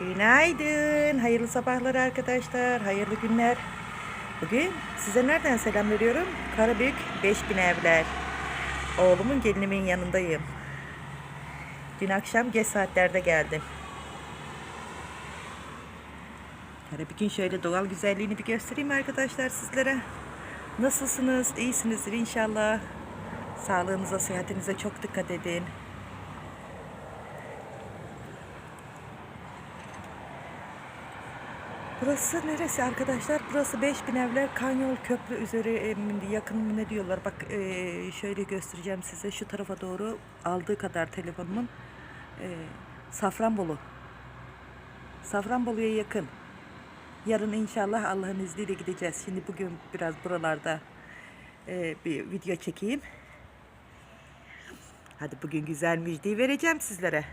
Günaydın. Hayırlı sabahlar arkadaşlar. Hayırlı günler. Bugün size nereden selam veriyorum? Karabük 5000 evler. Oğlumun gelinimin yanındayım. Dün akşam geç saatlerde geldim. Karabük'ün şöyle doğal güzelliğini bir göstereyim arkadaşlar sizlere. Nasılsınız? İyisinizdir inşallah. Sağlığınıza, sıhhatinize çok dikkat edin. Burası neresi arkadaşlar? Burası 5000 evler Kanyol Köprü üzeri e, yakın mı ne diyorlar? Bak e, şöyle göstereceğim size şu tarafa doğru aldığı kadar telefonumun e, Safranbolu. Safranbolu'ya yakın. Yarın inşallah Allah'ın izniyle gideceğiz. Şimdi bugün biraz buralarda bir video çekeyim. Hadi bugün güzel müjdeyi vereceğim sizlere.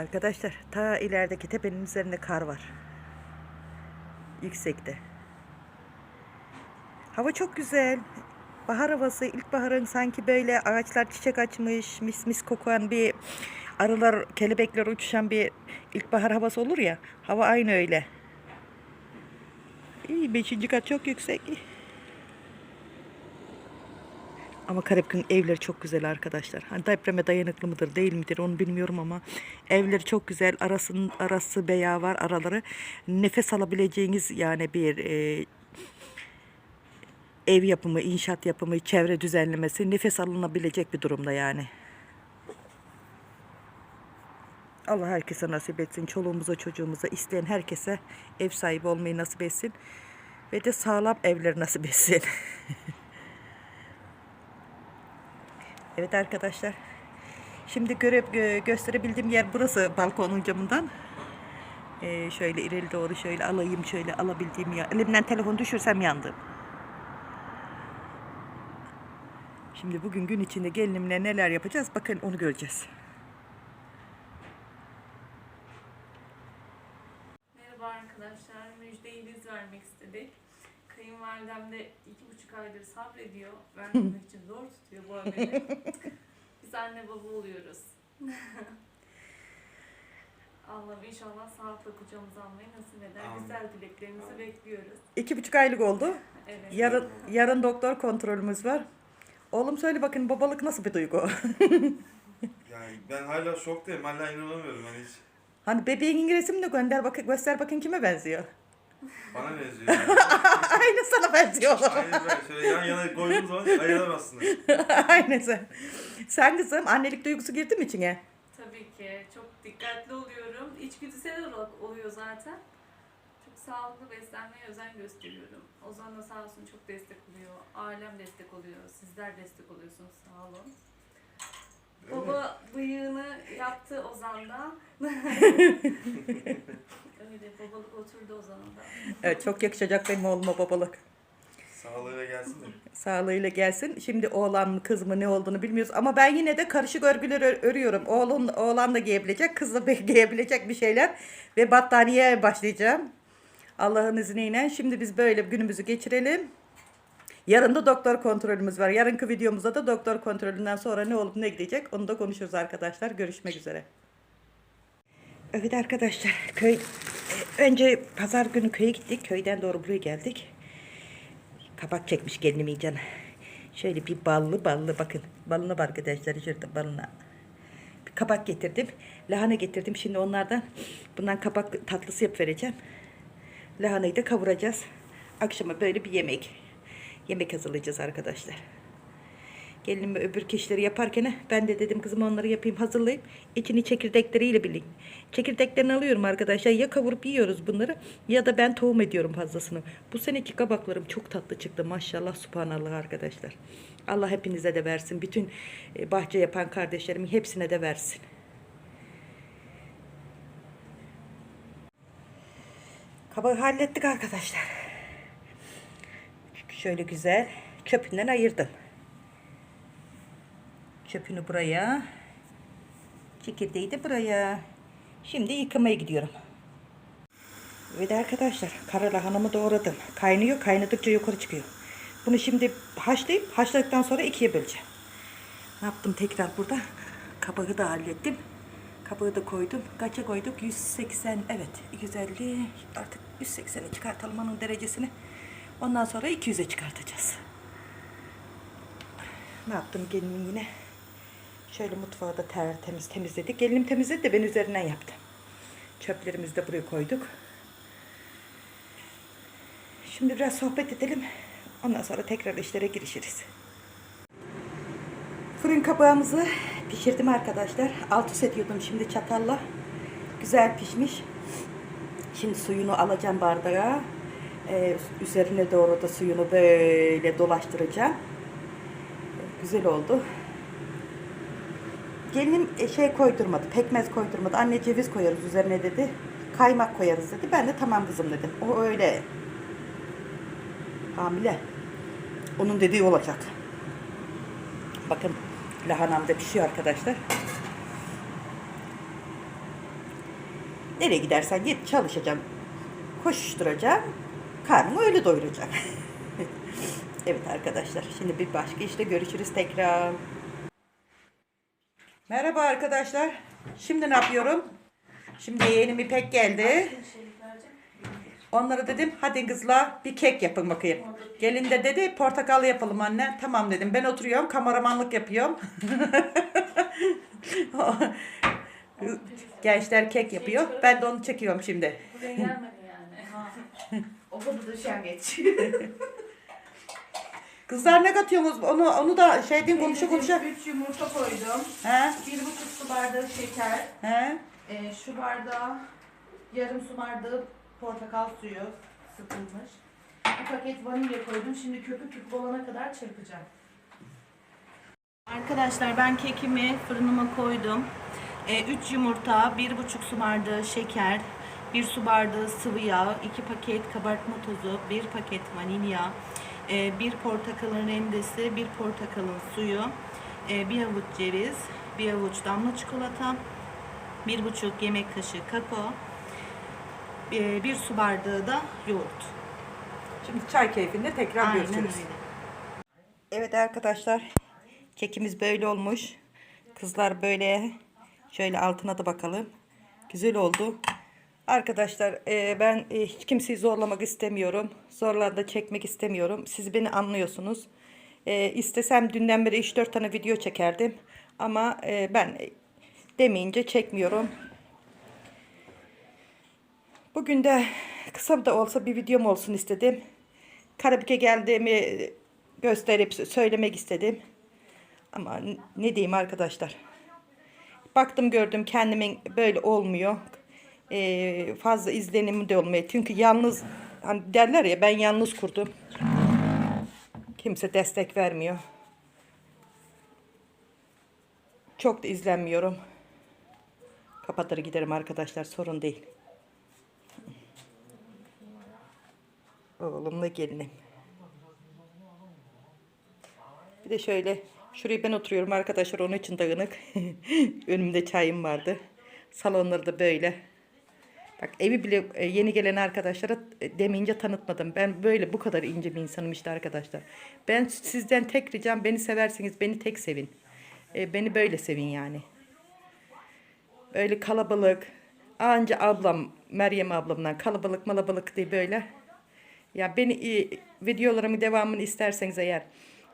Arkadaşlar ta ilerideki tepenin üzerinde kar var. Yüksekte. Hava çok güzel. Bahar havası, ilkbaharın sanki böyle ağaçlar çiçek açmış, mis mis kokan bir arılar, kelebekler uçuşan bir ilkbahar havası olur ya. Hava aynı öyle. İyi, beşinci kat çok yüksek. Ama Karabük'ün evleri çok güzel arkadaşlar. Hani depreme dayanıklı mıdır değil midir onu bilmiyorum ama evleri çok güzel. Arasının arası beya var araları. Nefes alabileceğiniz yani bir e, ev yapımı, inşaat yapımı, çevre düzenlemesi nefes alınabilecek bir durumda yani. Allah herkese nasip etsin. Çoluğumuza, çocuğumuza, isteyen herkese ev sahibi olmayı nasip etsin. Ve de sağlam evler nasip etsin. Evet arkadaşlar. Şimdi görüp gö- gösterebildiğim yer burası balkonun camından. Ee, şöyle ileri doğru şöyle alayım şöyle alabildiğim yer. Elimden telefon düşürsem yandım. Şimdi bugün gün içinde gelinimle neler yapacağız bakın onu göreceğiz. Merhaba arkadaşlar, müjdeyi biz vermek istedik. Kayınvalidem de iki buçuk aydır sabrediyor. Vermemek için zor tutuyor bu haberi. Biz anne baba oluyoruz. Allah'ım inşallah sağlıkla kucağımıza almayı nasip eder. Amin. Güzel dileklerinizi bekliyoruz. İki buçuk aylık oldu. Evet. Yarın, yarın doktor kontrolümüz var. Oğlum söyle bakın babalık nasıl bir duygu? Yani ben hala şoktayım. Hala inanamıyorum ben hiç. hani bebeğin resmini gönder bakın göster bakın kime benziyor. Bana benziyor. Yani. Aynı sana benziyor. Aynı ben şöyle yan yana koyduğum zaman ayıramazsınız. Aynen sen. Sen kızım annelik duygusu girdi mi içine? Tabii ki çok dikkatli oluyorum. İçgüdüsel olarak oluyor zaten. Çok sağlıklı beslenmeye özen gösteriyorum. Ozan da sağ olsun çok destek oluyor. Ailem destek oluyor. Sizler destek oluyorsunuz. Sağ olun. Baba bıyığını yaptı Ozan'da. Öyle babalık oturdu Ozan'a da. Evet çok yakışacak benim oğluma babalık. Sağlığıyla gelsin de. Sağlığıyla gelsin. Şimdi oğlan mı kız mı ne olduğunu bilmiyoruz. Ama ben yine de karışık örgüler ör- örüyorum. Oğlun, oğlan da giyebilecek, kız da giyebilecek bir şeyler. Ve battaniyeye başlayacağım. Allah'ın izniyle. Şimdi biz böyle günümüzü geçirelim. Yarın da doktor kontrolümüz var. Yarınki videomuzda da doktor kontrolünden sonra ne olup ne gidecek onu da konuşuruz arkadaşlar. Görüşmek üzere. Evet arkadaşlar köy e, önce pazar günü köye gittik. Köyden doğru buraya geldik. Kabak çekmiş gelinim iyice. Şöyle bir ballı ballı bakın. Balına bak arkadaşlar şurada balına. Bir kabak getirdim. Lahana getirdim. Şimdi onlardan bundan kabak tatlısı yap vereceğim. Lahanayı da kavuracağız. Akşama böyle bir yemek. Yemek hazırlayacağız arkadaşlar. Gelinim öbür kişileri yaparken ben de dedim kızım onları yapayım hazırlayayım. İçini çekirdekleriyle birlikte. Çekirdeklerini alıyorum arkadaşlar. Ya kavurup yiyoruz bunları ya da ben tohum ediyorum fazlasını. Bu seneki kabaklarım çok tatlı çıktı maşallah subhanallah arkadaşlar. Allah hepinize de versin. Bütün e, bahçe yapan kardeşlerimin hepsine de versin. Kabağı hallettik arkadaşlar. Şöyle güzel çöpünden ayırdım. Çöpünü buraya. Çekirdeği de buraya. Şimdi yıkamaya gidiyorum. Evet arkadaşlar kara lahanamı doğradım. Kaynıyor kaynadıkça yukarı çıkıyor. Bunu şimdi haşlayıp haşladıktan sonra ikiye böleceğim. Ne yaptım tekrar burada? Kabağı da hallettim. Kabağı da koydum. Kaça koyduk? 180 evet 150 artık 180'e çıkartalım onun derecesini. Ondan sonra 200'e çıkartacağız. Ne yaptım gelinim yine? Şöyle mutfağı da tertemiz temizledik. Gelinim temizledi de ben üzerinden yaptım. Çöplerimizi de buraya koyduk. Şimdi biraz sohbet edelim. Ondan sonra tekrar işlere girişiriz. Fırın kabağımızı pişirdim arkadaşlar. Alt üst ediyordum şimdi çatalla. Güzel pişmiş. Şimdi suyunu alacağım bardağa. Ee, üzerine doğru da suyunu böyle dolaştıracağım. Güzel oldu. Gelinim e, şey koydurmadı, pekmez koydurmadı. Anne ceviz koyarız üzerine dedi. Kaymak koyarız dedi. Ben de tamam kızım dedim. O öyle hamile. Onun dediği olacak. Bakın lahanam da pişiyor arkadaşlar. Nereye gidersen git çalışacağım. Koşuşturacağım. Karnımı öyle doyuracağım. evet arkadaşlar. Şimdi bir başka işte görüşürüz tekrar. Merhaba arkadaşlar. Şimdi ne yapıyorum? Şimdi yeğenim İpek geldi. Onlara dedim hadi kızlar bir kek yapın bakayım. Gelin de dedi portakal yapalım anne. Tamam dedim. Ben oturuyorum kameramanlık yapıyorum. Gençler kek yapıyor. Ben de onu çekiyorum şimdi. Buraya gelmedi yani. O kadar da şengeç. Kızlar ne katıyorsunuz? Onu onu da şey diyeyim konuşa konuşa. 3 yumurta koydum. He? 1,5 su bardağı şeker. He? Ee, şu bardağa yarım su bardağı portakal suyu sıkılmış. Bir paket vanilya koydum. Şimdi köpük köpük olana kadar çırpacağım. Arkadaşlar ben kekimi fırınıma koydum. 3 yumurta, 1,5 su bardağı şeker, 1 su bardağı sıvı yağ, 2 paket kabartma tozu, 1 paket vanilya, 1 portakalın rendesi, 1 portakalın suyu, 1 avuç ceviz, 1 avuç damla çikolata, 1,5 yemek kaşığı kakao, 1 su bardağı da yoğurt. Şimdi çay keyfinde tekrar Aynen görüşürüz. öyle. Evet arkadaşlar. Kekimiz böyle olmuş. Kızlar böyle. Şöyle altına da bakalım. Güzel oldu. Arkadaşlar e, ben e, hiç kimseyi zorlamak istemiyorum. Zorlarda çekmek istemiyorum. Siz beni anlıyorsunuz. E, istesem dünden beri 3-4 tane video çekerdim. Ama e, ben demeyince çekmiyorum. Bugün de kısa da olsa bir videom olsun istedim. Karabük'e geldiğimi gösterip söylemek istedim. Ama ne diyeyim arkadaşlar. Baktım gördüm kendimin böyle olmuyor. Ee, fazla izlenimi de olmuyor. Çünkü yalnız hani derler ya ben yalnız kurdum. Kimse destek vermiyor. Çok da izlenmiyorum. Kapatır giderim arkadaşlar sorun değil. Oğlumla gelinim. Bir de şöyle şurayı ben oturuyorum arkadaşlar onun için dağınık. Önümde çayım vardı. Salonları da böyle. Bak evi bile e, yeni gelen arkadaşlara e, demince tanıtmadım. Ben böyle bu kadar ince bir insanım işte arkadaşlar. Ben sizden tek ricam beni severseniz beni tek sevin. E, Beni böyle sevin yani. Böyle kalabalık. Anca ablam Meryem ablamdan kalabalık malabalık diye böyle. Ya beni e, videolarımın devamını isterseniz eğer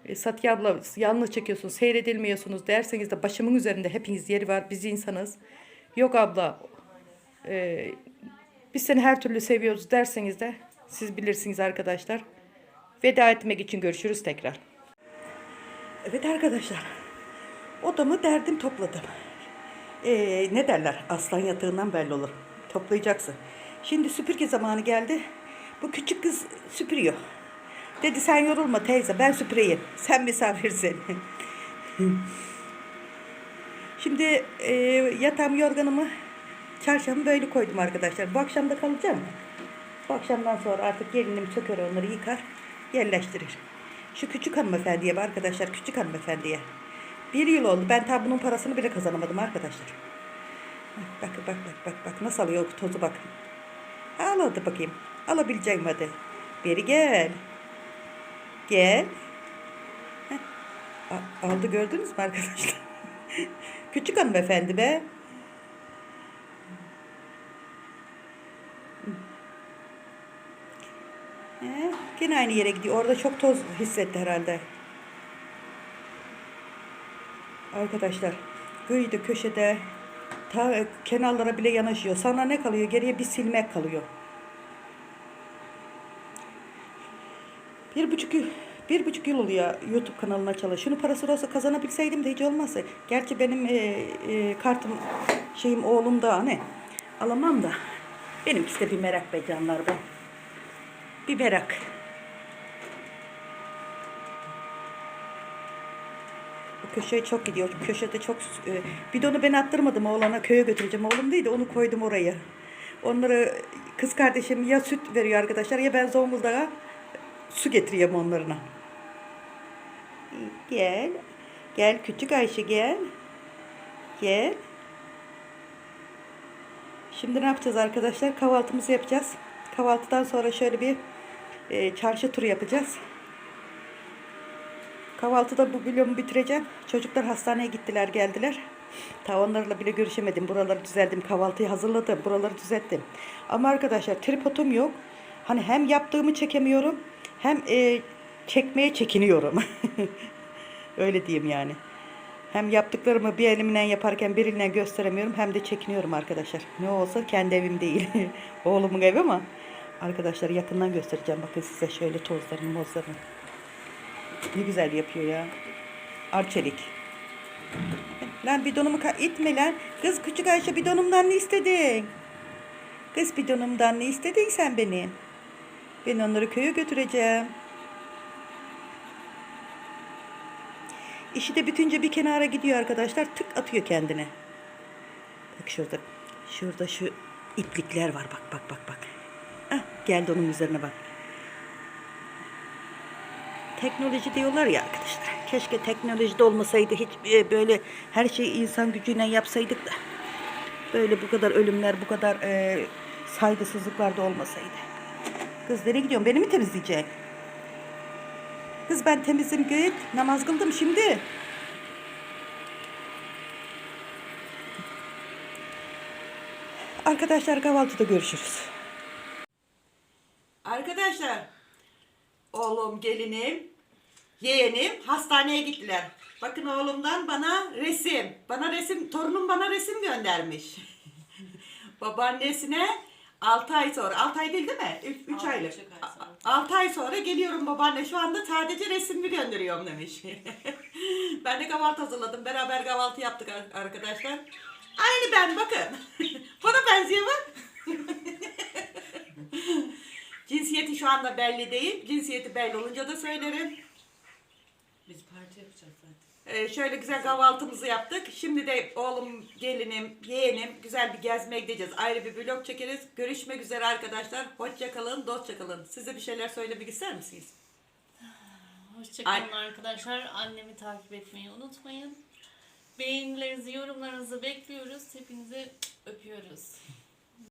e, Satya abla yalnız çekiyorsunuz, seyredilmiyorsunuz derseniz de başımın üzerinde hepiniz yeri var. Biz insanız. Yok abla e, biz seni her türlü seviyoruz derseniz de siz bilirsiniz arkadaşlar. Veda etmek için görüşürüz tekrar. Evet arkadaşlar. Odamı derdim topladım. Ee, ne derler? Aslan yatağından belli olur. Toplayacaksın. Şimdi süpürge zamanı geldi. Bu küçük kız süpürüyor. Dedi sen yorulma teyze ben süpüreyim. Sen misafirsin. Şimdi e, yatağım yorganımı çarşamı böyle koydum arkadaşlar. Bu akşam da kalacağım. Bu akşamdan sonra artık gelinim söker onları yıkar yerleştirir. Şu küçük hanımefendiye arkadaşlar küçük hanımefendiye. Bir yıl oldu ben ta bunun parasını bile kazanamadım arkadaşlar. Bak bak bak bak bak nasıl alıyor tozu bak. Al hadi bakayım. Alabileceğim hadi. Beri gel. Gel. Heh. Aldı gördünüz mü arkadaşlar? Küçük hanımefendi be. He, gene aynı yere gidiyor. Orada çok toz hissetti herhalde. Arkadaşlar kıyıda köşede ta kenarlara bile yanaşıyor. Sana ne kalıyor? Geriye bir silmek kalıyor. Bir buçuk yıl, bir buçuk yıl oluyor YouTube kanalına çalış. Şunu parası olsa kazanabilseydim de hiç olmazsa. Gerçi benim e, e, kartım şeyim oğlum da hani alamam da. Benimkisi de bir merak be canlar be. Bir merak. Bu köşeye çok gidiyor. Köşede çok e, bidonu ben attırmadım oğlana köye götüreceğim. Oğlum değil de onu koydum oraya. Onları kız kardeşim ya süt veriyor arkadaşlar ya ben Zonguldak'a su getiriyorum onlarına. Gel. Gel küçük Ayşe gel. Gel. Şimdi ne yapacağız arkadaşlar? Kahvaltımızı yapacağız. Kahvaltıdan sonra şöyle bir e, çarşı turu yapacağız. Kahvaltıda bu vlogumu bitireceğim. Çocuklar hastaneye gittiler geldiler. Ta onlarla bile görüşemedim. Buraları düzeldim. Kahvaltıyı hazırladım. Buraları düzelttim. Ama arkadaşlar tripodum yok. Hani hem yaptığımı çekemiyorum hem e, çekmeye çekiniyorum. Öyle diyeyim yani. Hem yaptıklarımı bir elimle yaparken bir elimle gösteremiyorum hem de çekiniyorum arkadaşlar. Ne olsa kendi evim değil. Oğlumun evi ama arkadaşlar yakından göstereceğim. Bakın size şöyle tozlarını mozlarını. Ne güzel yapıyor ya. Arçelik. Lan bidonumu itme lan. Kız küçük Ayşe bidonumdan ne istedin? Kız bidonumdan ne istedin sen benim? Ben onları köye götüreceğim. İşi de bitince bir kenara gidiyor arkadaşlar. Tık atıyor kendine. Bak şurada. Şurada şu iplikler var. Bak bak bak bak. Ah, geldi onun üzerine bak. Teknoloji diyorlar ya arkadaşlar. Keşke teknolojide olmasaydı. Hiç e, böyle her şeyi insan gücüyle yapsaydık da. Böyle bu kadar ölümler, bu kadar e, saygısızlıklar da olmasaydı. Kız nereye gidiyorsun? Beni mi temizleyecek? Kız ben temizim git. Namaz kıldım şimdi. Arkadaşlar kahvaltıda görüşürüz. Arkadaşlar oğlum, gelinim, yeğenim hastaneye gittiler. Bakın oğlumdan bana resim. Bana resim, torunum bana resim göndermiş. Babaannesine 6 ay sonra, 6 ay değil değil mi? 3 Altı aylık. buçuk ay sonra. 6 ay sonra geliyorum babaanne şu anda sadece resmimi gönderiyorum demiş. ben de kahvaltı hazırladım. Beraber kahvaltı yaptık ar- arkadaşlar. Aynı ben bakın. Bana benziyor bak. Cinsiyeti şu anda belli değil. Cinsiyeti belli olunca da söylerim. Biz parti yapacağız zaten. Ee, şöyle güzel kahvaltımızı yaptık. Şimdi de oğlum, gelinim, yeğenim güzel bir gezmeye gideceğiz. Ayrı bir vlog çekeriz. Görüşmek üzere arkadaşlar. Hoşça kalın, dostça kalın. Size bir şeyler söylemek ister misiniz? Hoşçakalın arkadaşlar. Annemi takip etmeyi unutmayın. Beğenilerinizi, yorumlarınızı bekliyoruz. Hepinizi öpüyoruz.